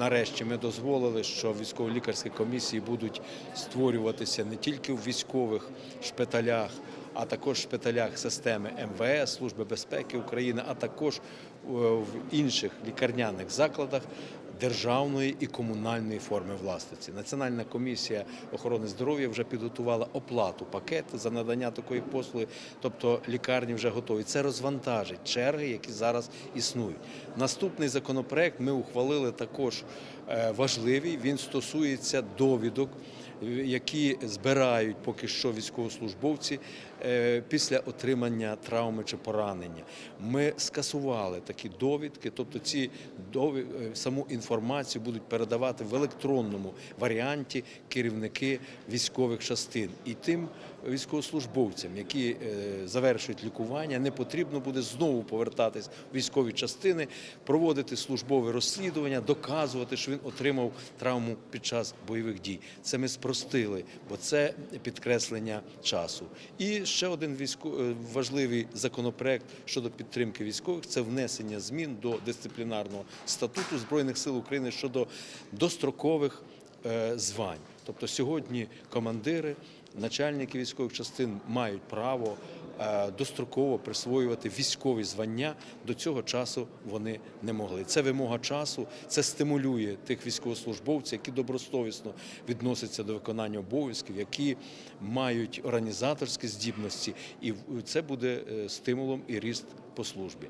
нарешті ми дозволили, що військово-лікарські комісії будуть створюватися не тільки в військових шпиталях, а також в шпиталях системи МВС, Служби безпеки України, а також е, в інших лікарняних закладах державної і комунальної форми власності. Національна комісія охорони здоров'я вже підготувала оплату пакету за надання такої послуги, тобто лікарні вже готові. Це розвантажить черги, які зараз існують. Наступний законопроект ми ухвалили також е, важливий. Він стосується довідок які збирають поки що військовослужбовці е, після отримання травми чи поранення. Ми скасували такі довідки, тобто ці дові- е, саму інформацію будуть передавати в електронному варіанті керівники військових частин. І тим військовослужбовцям, які е, завершують лікування, не потрібно буде знову повертатись в військові частини, проводити службове розслідування, доказувати, що він отримав травму під час бойових дій. Це ми спростили, бо це підкреслення часу. І ще один е, важливий законопроект щодо підтримки військових це внесення змін до дисциплінарного статуту збройних сил України щодо дострокових е, звань. Тобто сьогодні командири, начальники військових частин мають право е, достроково присвоювати військові звання. До цього часу вони не могли. Це вимога часу, це стимулює тих військовослужбовців, які добросовісно відносяться до виконання обов'язків, які мають організаторські здібності, і це буде е, стимулом і ріст по службі.